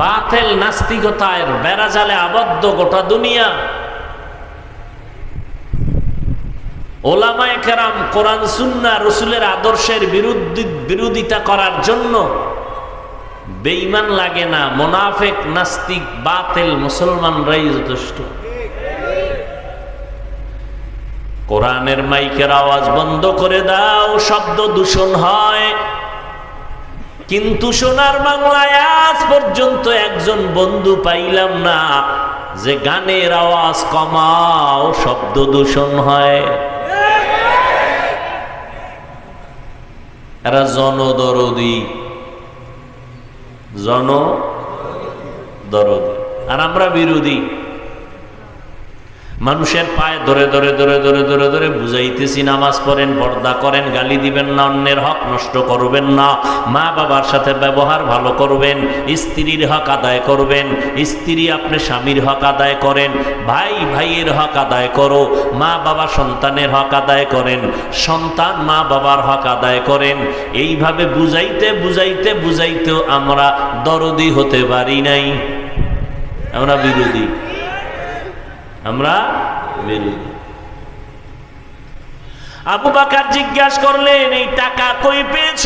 বাতেল নাস্তিকতায় বেড়াজালে আবদ্ধ গোটা দুনিয়া। ওলামায় কেরাম কোরআন, সুন্না, রসুলের আদর্শের বিরুদ্ধে বিরোধিতা করার জন্য বেইমান লাগে না। মোনাফেক, নাস্তিক, বাতেল মুসলমানরাই যথেষ্ট। কোরআনের মাইকের আওয়াজ বন্ধ করে দাও, শব্দ দূষণ হয়। কিন্তু সোনার বাংলায় আজ পর্যন্ত একজন বন্ধু পাইলাম না। যে গানের আওয়াজ কমাও, শব্দ দূষণ হয়। এরা জনদরদি। জন দরদি আর আমরা বিরোধী। মানুষের পায়ে ধরে ধরে ধরে ধরে ধরে ধরে বুঝাইতেছি, নামাজ পড়েন, পর্দা করেন, গালি দিবেন না, অন্যের হক নষ্ট করবেন না। মা বাবার সাথে ব্যবহার ভালো করবেন, স্ত্রীর হক আদায় করবেন, স্ত্রী আপনি স্বামীর হক আদায় করেন, ভাই ভাইয়ের হক আদায় করো, মা বাবা সন্তানের হক আদায় করেন, সন্তান মা বাবার হক আদায় করেন। এইভাবে বুঝাইতে বুঝাইতে, বুঝাইতেও আমরা দরদি হতে পারি নাই। আমরা বিরোধী। আমরা আবু বাকার জিজ্ঞাসা করলেন এই টাকা কই পেয়েছ?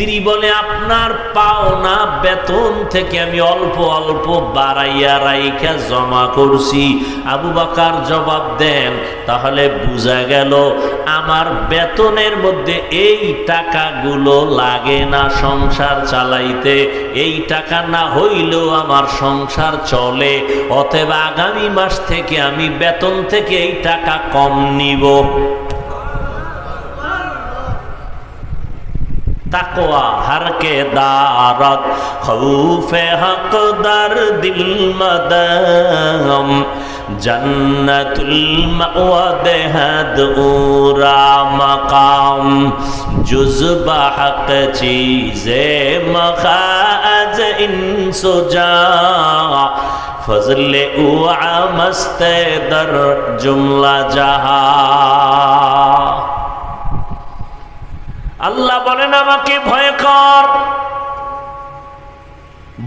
স্ত্রী বলে, আপনার পাওনা বেতন থেকে আমি অল্প অল্প বাড়াইয়া রাইখা জমা করছি। আবু বাকার জবাব দেন, তাহলে বোঝা গেল আমার বেতনের মধ্যে এই টাকাগুলো লাগে না সংসার চালাইতে। এই টাকা না হইলেও আমার সংসার চলে। অতএব আগামী মাস থেকে আমি বেতন থেকে এই টাকা কম নিব। تقوی ہر کے دارت خوف حق در دل مدم جنت المعود حد اورا مقام جزب حق چیز مخاج ان سجا فضل اوعا مست در جملہ جہاں আল্লাহ বলেন, আমাকে ভয় কর।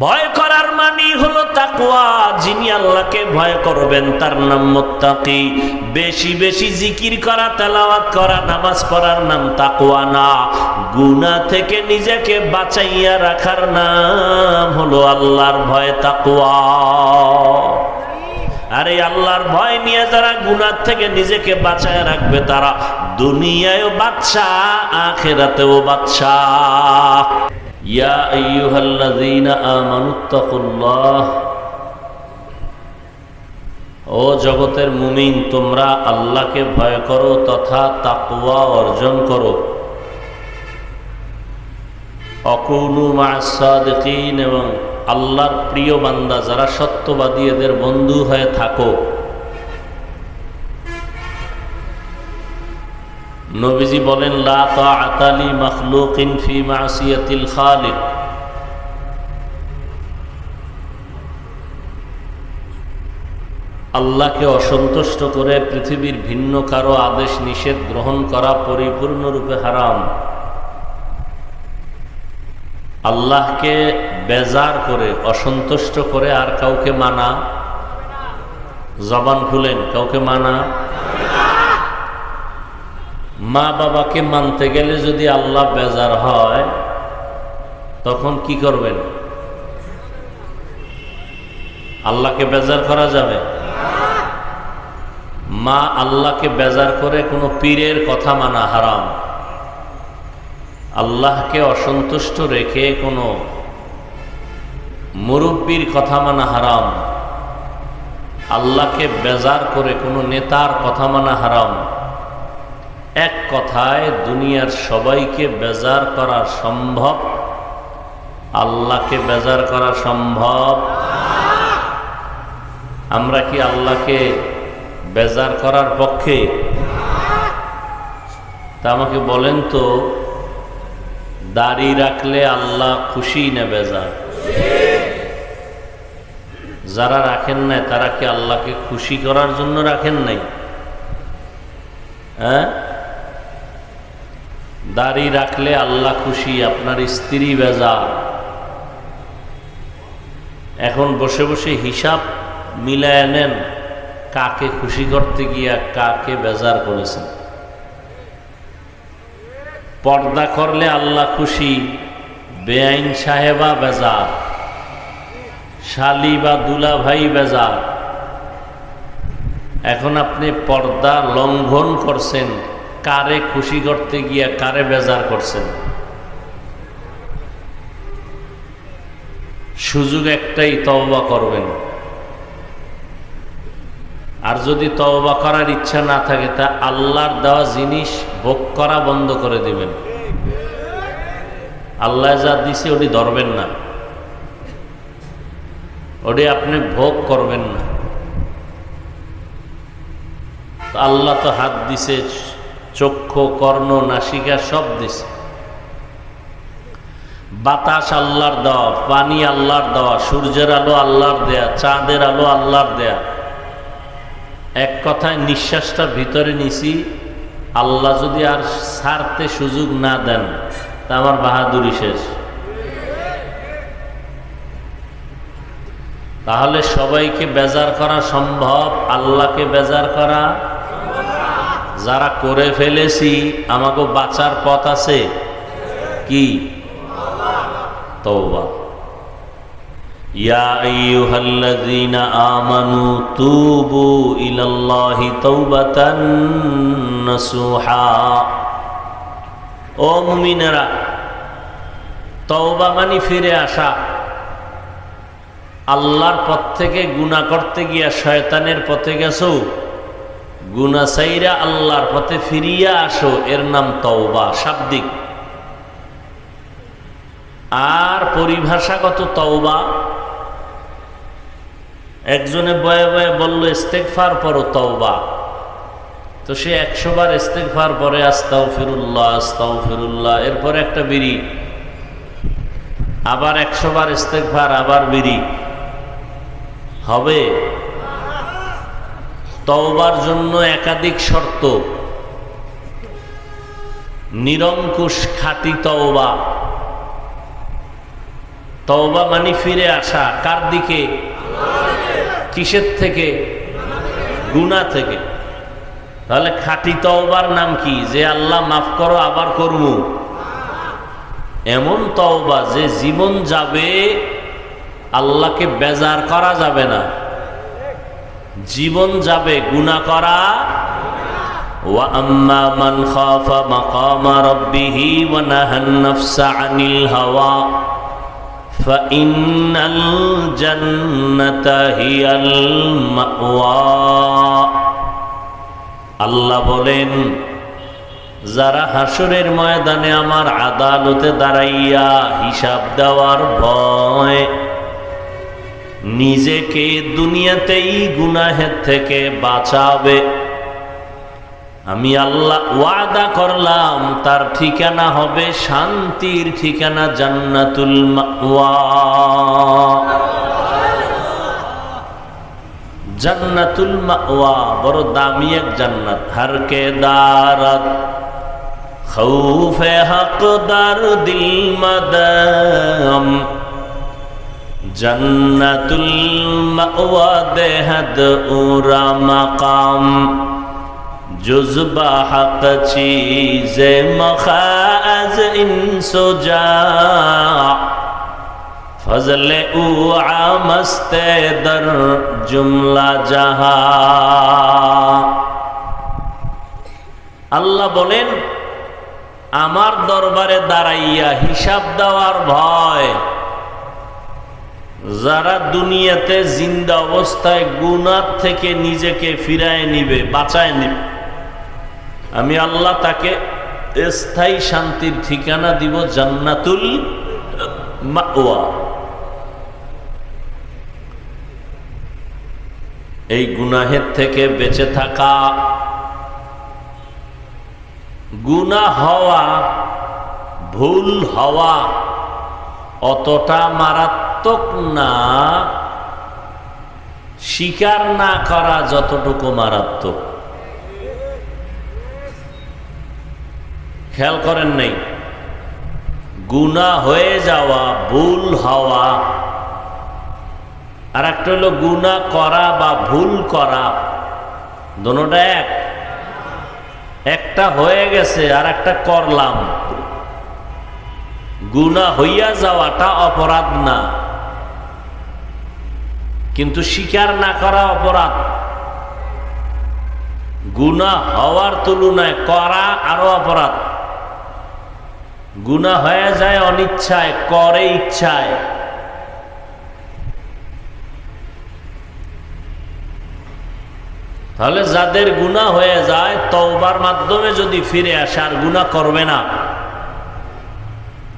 ভয় করার মানি হলো তাকুয়া যিনি আল্লাহকে ভয় করবেন, তার নাম মোত্তাকি। বেশি বেশি জিকির করা, তেলাওয়াত করা, নামাজ পড়ার নাম তাকুয়া না। গুনা থেকে নিজেকে বাঁচাইয়া রাখার নাম হলো আল্লাহর ভয় তাকুয়া আর এই আল্লাহর ভয় নিয়ে যারা গুনার থেকে নিজেকে বাঁচায় রাখবে, তারা দুনিয়ায়ও বাচ্চা আখেরাতেও বাচ্চা ও জগতের মুমিন, তোমরা আল্লাহকে ভয় করো তথা তাকওয়া অর্জন করো। অকুনু মা সাদিকিন এবং আল্লাহর প্রিয় বান্দা, যারা সত্যবাদী, এদের বন্ধু হয়ে থাকো। নবীজি বলেন আল্লাহকে অসন্তুষ্ট করে পৃথিবীর ভিন্ন কারও আদেশ নিষেধ গ্রহণ করা পরিপূর্ণরূপে হারাম। আল্লাহকে বেজার করে, অসন্তুষ্ট করে আর কাউকে মানা? জবান খুলেন, কাউকে মানা? মা বাবাকে মানতে গেলে যদি আল্লাহ বেজার হয়, তখন কি করবেন? আল্লাহকে বেজার করা যাবে? মা আল্লাহকে বেজার করে কোনো পীরের কথা মানা হারাম। আল্লাহকে অসন্তুষ্ট রেখে কোনো মুরব্বীর কথা মানা হারাম। আল্লাহকে বেজার করে কোনো নেতার কথা মানা হারাম। এক কথায়, দুনিয়ার সবাইকে বেজার করা সম্ভব? আল্লাহকে বেজার করা সম্ভব? আমরা কি আল্লাহকে বেজার করার পক্ষে? তা আমাকে বলেন তো, দাড়ি রাখলে আল্লাহ খুশি না বেজার? যারা রাখেন নাই, তারা কি আল্লাহকে খুশি করার জন্য রাখেন নাই? হ্যাঁ? দাড়ি রাখলে আল্লাহ খুশি, আপনার স্ত্রী বেজার এখন বসে বসে হিসাব মিলায় নেন, কাকে খুশি করতে গিয়া কাকে বেজার করেছেন। পর্দা করলে আল্লাহ খুশি, বেআইন সাহেবা বেজার শালি বা দুলা ভাই বেজার। এখন আপনি পর্দা লঙ্ঘন করছেন, কারে খুশি করতে গিয়া কারে বেজার করছেন? সুযোগ একটাই, তওবা করবেন। আর যদি তওবা করার ইচ্ছা না থাকে, তা আল্লাহর দেওয়া জিনিস ভোগ করা বন্ধ করে দিবেন। আল্লাহ যা দিছে, ওটি ধরবেন না। ওটি আপনি ভোগ করবেন না। আল্লাহ তো হাত দিছে, চক্ষু, কর্ণ, নাসিকা সব দিছে। বাতাস আল্লাহর দেওয়া, পানি আল্লাহর দেওয়া, সূর্যের আলো আল্লাহর দেয়া, চাঁদের আলো আল্লাহর দেয়া। এক কথায় নিঃশ্বাসটা ভিতরে নিছি, আল্লাহ যদি আর ছাড়তে সুযোগ না দেন, তা আমার বাহাদুরি শেষ। তাহলে সবাইকে বেজার করা সম্ভব? আল্লাহকে বেজার করা? যারা করে ফেলেছি আমাকে বাঁচার পথ আছে? কি? তওবা। ইয়া আমানু তুবু তওবা মানে ফিরে আসা। আল্লাহর পথ থেকে গুনাহ করতে গিয়া শয়তানের পথে গেছো গুনা সাইরা আল্লাহর পথে ফিরিয়া আসো, এর নাম তওবা, শাব্দিক। আর পরিভাষাগত তওবা, একজনে বয়ে বয়ে বলল ইস্তেকফার পরো তওবা। তো সে একশো বার ইস্তেকফার পরে আস্তাও ফিরুল্লাহ আস্তাও ফিরুল্লাহ এরপরে একটা বিড়ি, আবার একশো বার ইস্তেকফার আবার বিড়ি। হবে। তওবার জন্য একাধিক শর্ত। নিরঙ্কুশ খাতি তওবা। তওবা মানে ফিরে আসা। কার দিকে? কিসের থেকে? গুণা থেকে। তাহলে খাটি তওবার নাম কি? যে আল্লাহ মাফ করো, আবার করমু এমন তওবা যে জীবন যাবে আল্লাহকে বেজার করা যাবে না জীবন যাবে গুণা করা وأما من خاف مقام ربه ونهى النفس عن الهوى فإن الجنة هي المأوى আল্লাহ বলেন যারা হাসরের ময়দানে আমার আদালতে দাঁড়াইয়া হিসাব দেওয়ার ভয় নিজেকে দুনিয়াতেই গুনাহের থেকে বাঁচাবে। আমি আল্লাহ ওয়াদা করলাম, তার ঠিকানা হবে শান্তির ঠিকানা জান্নাতুল জান্নাতুল মাওয়া, বড় দামি এক জান্নাত। হারকে দারাত খৌফে হকদার দিল মদম। জন্নতুল মাওয়া দেহদ উরা মাকাম। জুজবা হক চীজ মখাজ ইনসুজা ফজল উ আমস্তে দর জুমলা জাহা। আল্লাহ বলেন, আমার দরবারে দাঁড়াইয়া হিসাব দেওয়ার ভয় যারা দুনিয়াতে জিন্দা অবস্থায় গুনার থেকে নিজেকে ফিরায় নিবে, বাঁচায় নিবে। আমি আল্লাহ তাকে স্থায়ী শান্তির ঠিকানা দিব, জান্নাতুল এই গুনাহের থেকে বেঁচে থাকা। গুনা হওয়া, ভুল হওয়া অতটা মারাত্মক না স্বীকার না করা যতটুকু মারাত্মক। খেয়াল করেন নেই? গুণা হয়ে যাওয়া, ভুল হওয়া। আর একটা হলো গুণা করা বা ভুল করা। দোনোটা এক। একটা হয়ে গেছে আর একটা করলাম। গুণা হইয়া যাওয়াটা অপরাধ না। কিন্তু স্বীকার না করা অপরাধ। গুণা হওয়ার তুলনায় করা আরও অপরাধ। গুণা হয়ে যায় অনিচ্ছায়, করে ইচ্ছায়। তাহলে যাদের গুণা হয়ে যায়, তওবার মাধ্যমে যদি ফিরে আসে, আর গুণা করবে না।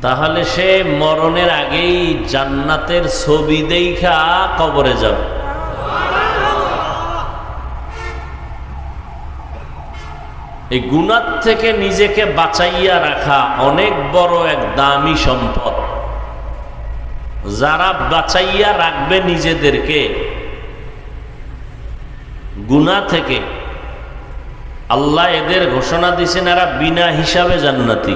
তাহলে সে মরণের আগেই জান্নাতের ছবি দেখা কবরে যাবে। এই গুণার থেকে নিজেকে বাঁচাইয়া রাখা অনেক বড় এক দামি সম্পদ। যারা বাঁচাইয়া রাখবে নিজেদেরকে গুণা থেকে আল্লাহ এদের ঘোষণা দিয়েছেন এরা বিনা হিসাবে জান্নাতি।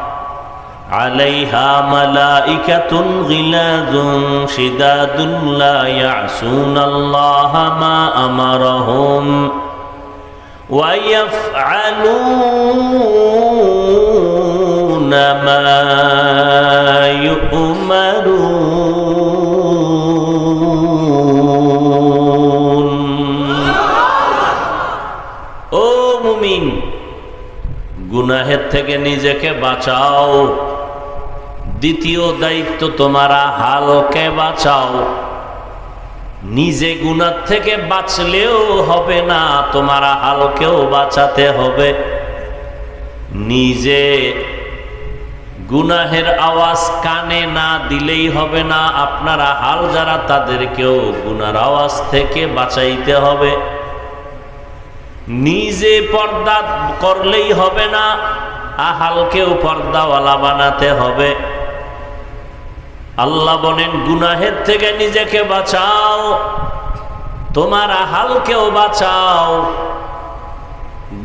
عليها ملائكة غلاظ شداد لا يعصون الله ما أمرهم ويفعلون ما يؤمرون ও মুমিন গুনাহের থেকে নিজেকে বাঁচাও দ্বিতীয় দায়িত্ব তোমারা, হালকে বাঁচাও। নিজে গুনার থেকে বাঁচলেও হবে না, তোমারা হালকেও বাঁচাতে হবে। নিজে গুনাহের আওয়াজ কানে না দিলেই হবে না, আপনারা হাল যারা, তাদেরকেও গুনার আওয়াজ থেকে বাঁচাইতে হবে। নিজে পর্দা করলেই হবে না, আহালকেও পর্দাওয়ালা বানাতে হবে। আল্লাহ বলেন, গুনাহের থেকে নিজেকে বাঁচাও। তোমার আহালকেও বাঁচাও।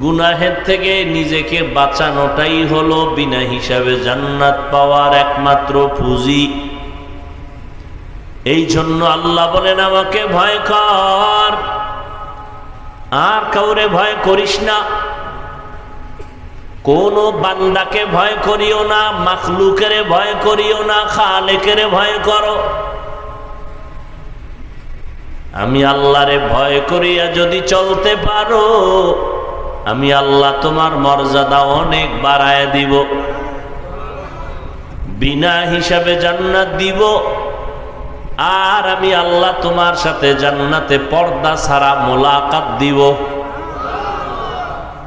গুনাহের থেকে নিজেকে বাঁচানোটাই হলো বিনা হিসাবে জান্নাত পাওয়ার একমাত্র পুঁজি। এই জন্য আল্লাহ বলেন, আমাকে ভয় কর। আর কাউরে ভয় করিস না। কোন বান্দাকে ভয় করিও না, মাখলুকের ভয় করিও না, খালেকের ভয় করো। আমি আল্লাহরে ভয় করিয়া যদি চলতে পারো, আমি আল্লাহ তোমার মর্যাদা অনেক বাড়ায় দিব। বিনা হিসাবে জান্নাত দিব। আর আমি আল্লাহ তোমার সাথে জান্নাতে পর্দা ছাড়া মোলাকাত দিব।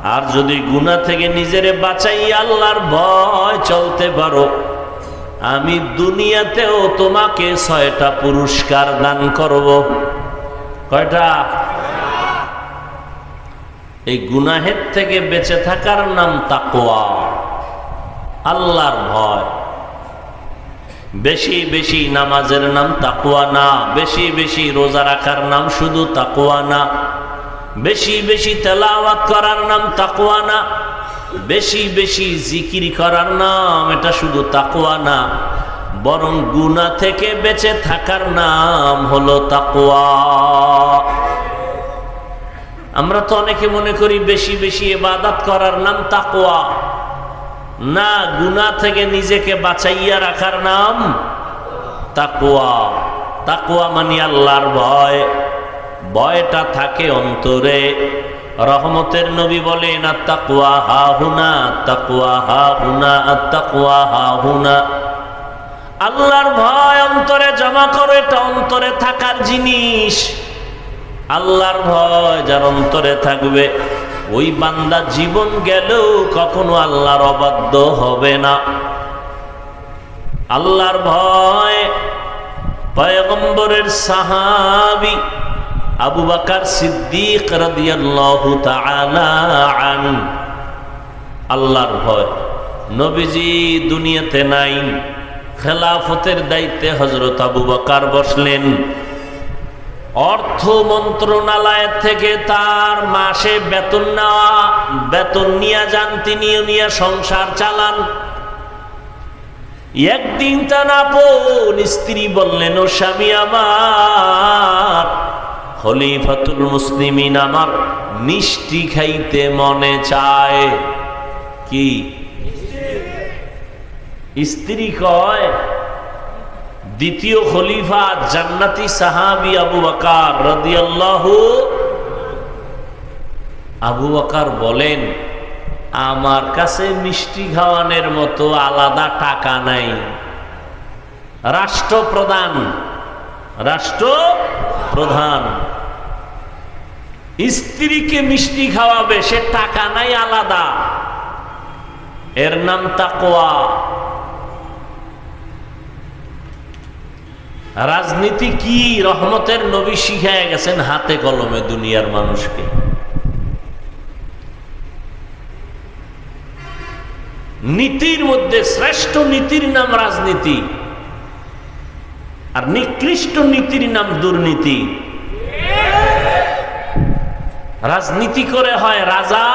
আর যদি গুণা থেকে নিজেরে বাঁচাই আল্লাহর ভয় চলতে পারো, আমি দুনিয়াতেও তোমাকে ছয়টা পুরস্কার দান করব। কয়টা? এই গুনাহের থেকে বেঁচে থাকার নাম তাকোয়া আল্লাহর ভয়। বেশি বেশি নামাজের নাম তাকুয়া না, বেশি বেশি রোজা রাখার নাম শুধু তাকুয়া না। বেশি বেশি তেলাওয়াত করার নাম তাকুয়া না, বেশি বেশি জিকির করার নাম এটা শুধু তাকুয়া না, বরং গুনা থেকে বেঁচে থাকার নাম হলো তাকুয়া আমরা তো অনেকে মনে করি বেশি বেশি এবাদাত করার নাম তাকুয়া না গুনা থেকে নিজেকে বাঁচাইয়া রাখার নাম তাকুয়া তাকুয়া মানি আল্লাহর ভয়। ভয়টা থাকে অন্তরে। রহমতের নবী বলেন, আত্তাকুয়া হা হুনা তাকুয়া হা হুনা, আত্তাকুয়া হা হুনা। আল্লাহর ভয় অন্তরে জমা করো, এটা অন্তরে থাকার জিনিস। আল্লাহর ভয় যার অন্তরে থাকবে, ওই বান্দা জীবন গেলেও কখনো আল্লাহর অবাধ্য হবে না। আল্লাহর ভয়, পয়গম্বরের সাহাবি আবু বাকার সিদ্দিক আন। আল্লাহর ভয়। নবীজি দুনিয়াতে নাই। খেলাফতের দায়িত্বে হজরত আবু বাকার বসলেন। অর্থ মন্ত্রণালয় থেকে তার মাসে বেতন নেওয়া, বেতন নিয়ে যান তিনিও নিয়ে সংসার চালান। একদিন তার আপন স্ত্রী বললেন, ও স্বামী আমার খলিফাতুল মুসলিমিন আমার মিষ্টি খাইতে মনে চায়। কি? স্ত্রী কয়, দ্বিতীয় খলিফা জান্নাতি সাহাবি আবু বাকার রাদিয়াল্লাহু আবু বাকার বলেন, আমার কাছে মিষ্টি খাওয়ানোর মতো আলাদা টাকা নাই। রাষ্ট্রপ্রধান রাষ্ট্র প্রধান স্ত্রীকে মিষ্টি খাওয়াবে, সে টাকা নাই আলাদা। এর নাম তাকোয়া রাজনীতি কি? রহমতের নবী শিখায় গেছেন হাতে কলমে দুনিয়ার মানুষকে। নীতির মধ্যে শ্রেষ্ঠ নীতির নাম রাজনীতি। আর নিকৃষ্ট নীতির নাম দুর্নীতি। রাজনীতি করে হয় রাজা,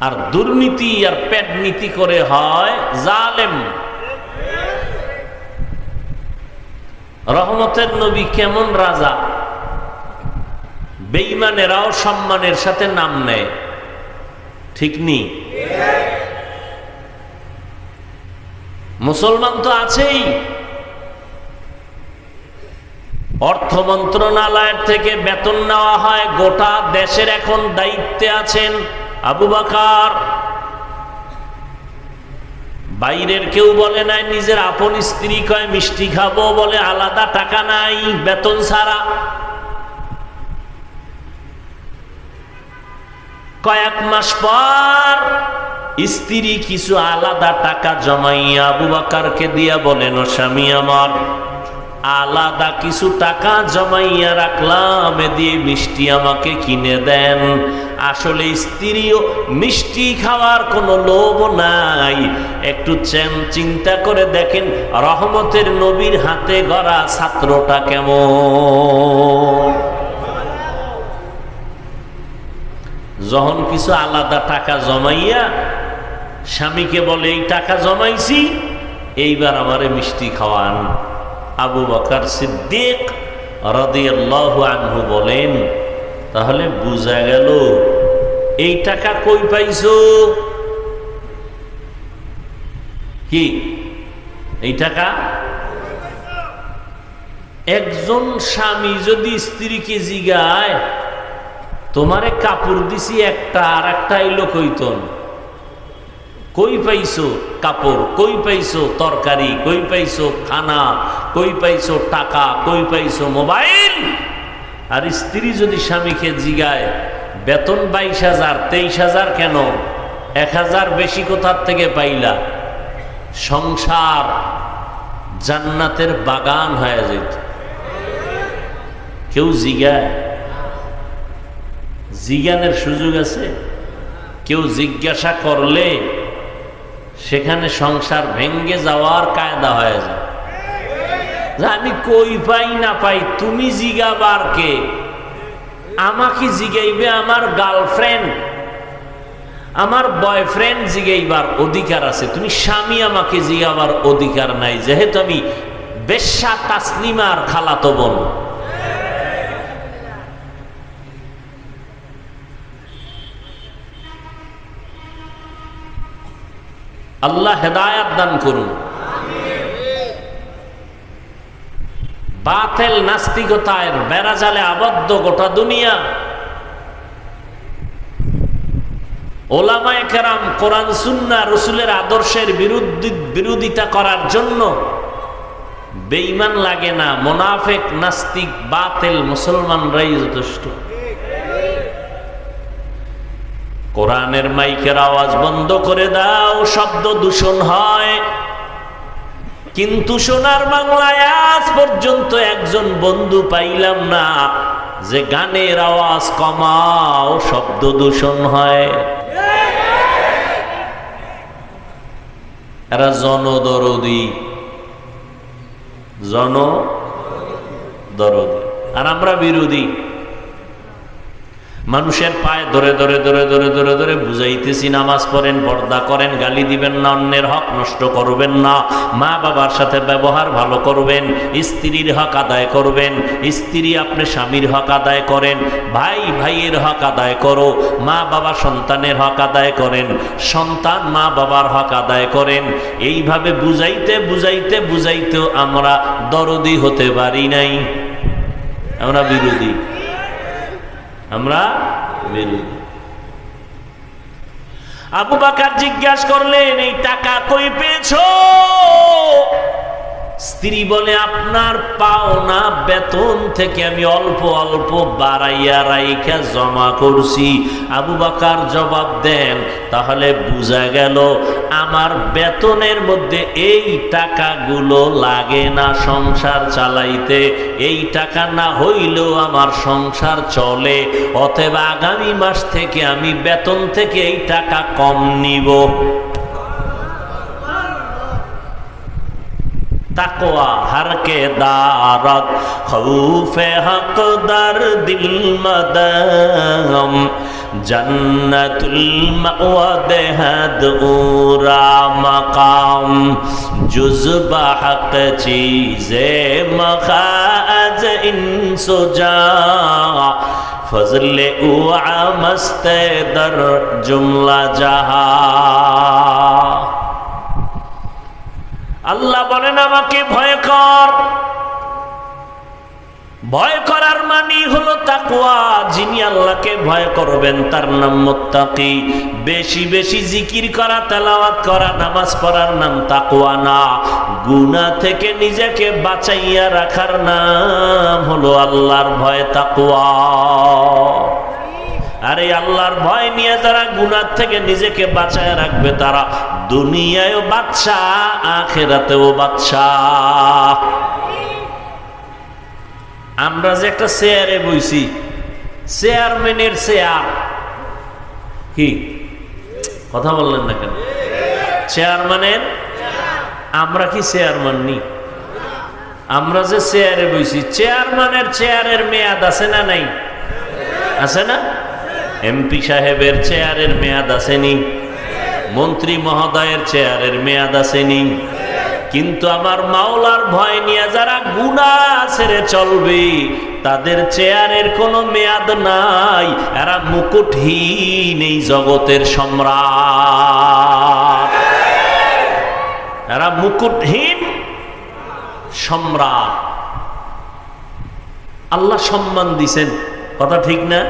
আর দুর্নীতি আর পেট নীতি করে হয় জালেম। রহমতের নবী কেমন রাজা? বেইমানেরাও সম্মানের সাথে নাম নেয়। ঠিক নেই মুসলমান তো আছেই। অর্থ মন্ত্রণালয়ের থেকে বেতন নেওয়া হয়। গোটা দেশের এখন দায়িত্বে আছেন আবু বাকার। বাইরের কেউ বলে নাই, নিজের আপন স্ত্রী কয়, মিষ্টি খাব বলে আলাদা টাকা নাই, বেতন ছাড়া। কয়েক মাস পর স্ত্রী কিছু আলাদা টাকা জমাইয়া আবু বাকারকে দিয়া বলেন স্বামী আমার আলাদা কিছু টাকা জমাইয়া রাখলাম দিয়ে মিষ্টি আমাকে কিনে দেন। আসলে স্ত্রীও মিষ্টি খাওয়ার কোনো লোভ নাই। একটু চেন চিন্তা করে দেখেন, রহমতের নবীর হাতে গড়া ছাত্রটা কেমন। যখন কিছু আলাদা টাকা জমাইয়া স্বামীকে বলে, এই টাকা জমাইছি, এইবার আমারে মিষ্টি খাওয়ান। আবু বকার সিদ্দিক আনহু বলেন, তাহলে বুঝা গেল, এই টাকা কই পাইছো? কি? এই টাকা? একজন স্বামী যদি স্ত্রীকে জিগায়, তোমারে কাপড় দিছি একটা আর একটা এলো কইতন কই পাইছো কাপড়? কই পাইছো তরকারি? কই পাইছো খানা? কই পাইছো টাকা কই পাইছো মোবাইল। আর স্ত্রী যদি স্বামীকে জিগায়, বেতন বাইশ হাজার, তেইশ হাজার কেন? এক হাজার বেশি কোথার থেকে পাইলা? সংসার জান্নাতের বাগান হয়ে যেত। কেউ জিগায়? জিজ্ঞানের সুযোগ আছে? কেউ জিজ্ঞাসা করলে সেখানে সংসার ভেঙ্গে যাওয়ার কায়দা হয়ে যায়। আমি কই পাই না পাই, তুমি জিগাবার কে আমাকে জিগাইবে আমার গার্লফ্রেন্ড। আমার বয়ফ্রেন্ড জিগাইবার অধিকার আছে। তুমি স্বামী আমাকে জিগাবার অধিকার নাই, যেহেতু আমি বেশ্যা তাসলিমার খালাতো বোন। আল্লাহ হেদায়াত দান করুন। বাতেল নাস্তিকতায় বেড়াজালে আবদ্ধ গোটা দুনিয়া। ওলামায় কেরাম কোরআন, সুন্না, রসুলের আদর্শের বিরুদ্ধে, বিরোধিতা করার জন্য বেইমান লাগে না। মোনাফেক, নাস্তিক, বাতেল মুসলমানরাই যথেষ্ট। কোরআনের মাইকের আওয়াজ বন্ধ করে দাও, শব্দ দূষণ হয়। কিন্তু সোনার বাংলায় আজ পর্যন্ত একজন বন্ধু পাইলাম না, যে গানের আওয়াজ কমাও, শব্দ দূষণ হয়। এরা জনদরদি। জন দরদি আর আমরা বিরোধী। মানুষের পায়ে ধরে ধরে ধরে ধরে ধরে ধরে বুঝাইতেছি, নামাজ পড়েন, পর্দা করেন, গালি দিবেন না, অন্যের হক নষ্ট করবেন না। মা বাবার সাথে ব্যবহার ভালো করবেন, স্ত্রীর হক আদায় করবেন, স্ত্রী আপনি স্বামীর হক আদায় করেন, ভাই ভাইয়ের হক আদায় করো, মা বাবা সন্তানের হক আদায় করেন, সন্তান মা বাবার হক আদায় করেন। এইভাবে বুঝাইতে বুঝাইতে, বুঝাইতেও আমরা দরদি হতে পারি নাই। আমরা বিরোধী। আমরা বিরোধী আবু বাকার জিজ্ঞাসা করলেন এই টাকা কই পেয়েছ? স্ত্রী বলে, আপনার পাওনা বেতন থেকে আমি অল্প অল্প বাড়াইয়া রাইখা জমা করছি। আবু বাকার জবাব দেন, তাহলে বোঝা গেল, আমার বেতনের মধ্যে এই টাকাগুলো লাগে না সংসার চালাইতে। এই টাকা না হইলেও আমার সংসার চলে। অতএব আগামী মাস থেকে আমি বেতন থেকে এই টাকা কম নিব। تقوی ہر کے دارت خوف حق در دل مدام جنت المعود حد اورا مقام جزب حق چیز مخاز ان سجا فضل اوعا مست در جملہ جہاں আমাকে ভয় কর। ভয় করার মানি হলো তাকুয়া যিনি আল্লাহকে ভয় করবেন, তার নাম মোত্তাকি। বেশি বেশি জিকির করা, তেলাওয়াত করা, নামাজ পড়ার নাম তাকুয়া না। গুনাহ থেকে নিজেকে বাঁচাইয়া রাখার নাম হলো আল্লাহর ভয় তাকুয়া আর এই আল্লাহর ভয় নিয়ে যারা গুনার থেকে নিজেকে বাঁচায় রাখবে, তারা দুনিয়ায়ও বাচ্চা আখেরাতেও বাচ্চা আমরা যে একটা চেয়ারে বইছি, চেয়ারম্যানের চেয়ার। কি? কথা বললেন না কেন? চেয়ারম্যানের? আমরা কি চেয়ারম্যান নি? আমরা যে চেয়ারে বইছি, চেয়ারম্যানের চেয়ারের মেয়াদ আছে না নাই? আছে না? এমপি সাহেবের চেয়ারের মেয়াদ আসেনি। মন্ত্রী মহোদয়ের চেয়ারের মেয়াদ আসেনি। কিন্তু আমার মাওলার ভয় নিয়ে যারা গুণা ছেড়ে চলবে, তাদের চেয়ারের কোনো মেয়াদ নাই। এরা মুকুটহীন এই জগতের সম্রাট। এরা মুকুটহীন সম্রাট। আল্লাহ সম্মান দিছেন। কথা ঠিক না?